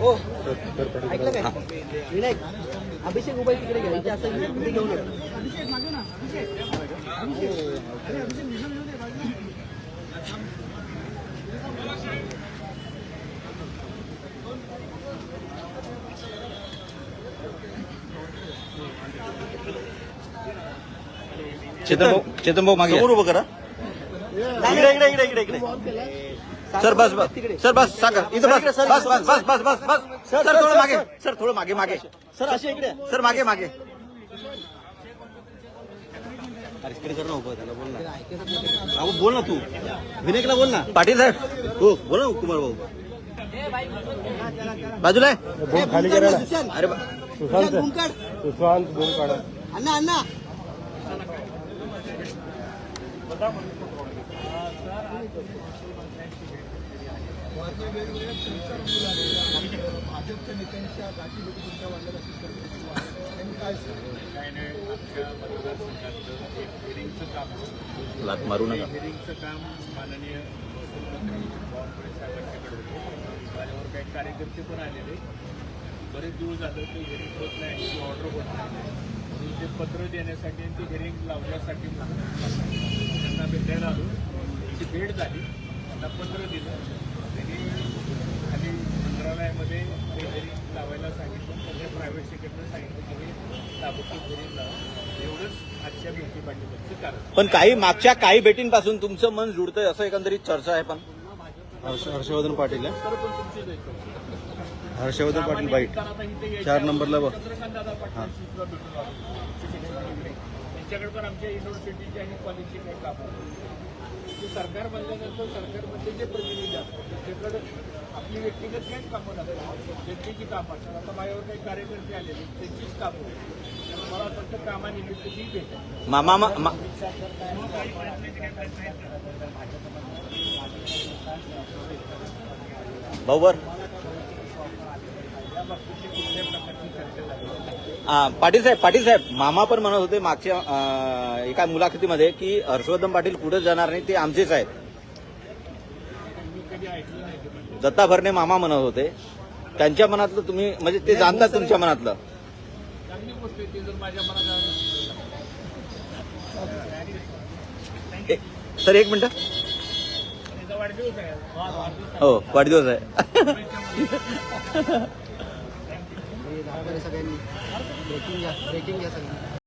हो ऐकलं काय? विनायक अभिषेक मोबाईल तिकडे इथे असं इथे घेऊन. चेतन भाऊ चेतन भाऊ मागे समोर उभं करा. इकडे इकडे इकडे इकडे इकडे. सर बस बस. सर बस सागर. इथं बस. बस बस बस बस बस बस. सर थोडं मागे. सर. थोडं मागे मागे. सर असे इकडे. सर मागे मागे. अरे इकडे कर ना उभं त्याला बोल ना. अहो बोल ना तू. विनायकला बोल ना. पाटील साहेब. हो बोल ना कुमार भाऊ. बाजूला आहे खाली करा अरे बा- अण्णा अण्णा काय नाही आमच्या मतदारसंघातलं एक हिरिंगचं काम लात मारू नका. हिरिंगचं काम माननीय बावनकुळे साहेबांच्याकडे होते माझ्यावर काही कार्यकर्ते पण आलेले. बरेच दिवस झालं ते हिरिंग होत नाही ऑर्डर होत नाही. म्हणून ते पत्र देण्यासाठी आणि ते हिरिंग लावण्यासाठी त्यांना भेटायला आलो. त्याची भेट झाली. त्यांना पत्र दिलं. त्यांनी खाली मंत्रालयामध्ये हिरिंग लावायला सांगितलं. त्यांनी प्रायव्हेट सेक्रेटरी सांगितलं की हे ताबडतोब हिरिंग लावा. एवढंच आजच्या भेटी पाठीमागचं कारण. पण काही मागच्या काही भेटींपासून तुमचं मन जुळतंय असं एकंदरीत चर्चा आहे पण? हर्ष हर्षवर्धन पाटील हर्षवर्धन पाटील बाईट चार नंबरला बघ. चंद्रकांत पण आमच्या युनिव्हर्सिटीची आणि कॉलेजची काही कामं ते सरकार बनल्यानंतर सरकारमध्ये जे प्रतिनिधी असतात त्याच्याकडे आपली व्यक्तिगत काहीच कामं नसतात. व्यक्तीची कामं असतात. आता माझ्यावर काही कार्यकर्ते आलेले त्यांचीच कामं आहेत. मला फक्त कामानिमित्त ती भेटत मामा मा- मा- भाऊ बर या बाबतीतली कुठल्याही प्रकारची चर्चा झाली आ, पाटील साहेब पाटील साहेब मामा पण म्हणत होते मागच्या एका मुलाखतीमध्ये की हर्षवर्धन पाटील कुठे जाणार नाही ते आमचेच आहेत. दत्ता भरणे मामा म्हणत होते. त्यांच्या मनातलं तुम्ही म्हणजे ते जाणतात तुमच्या मनातलं. सर एक मिनिट. वाढदिवस आहे हो वाढदिवस आहे. म्हणजे हे दाखवा सगळ्यांनी ब्रेकिंग घ्या ब्रेकिंग घ्या सगळ्यांनी.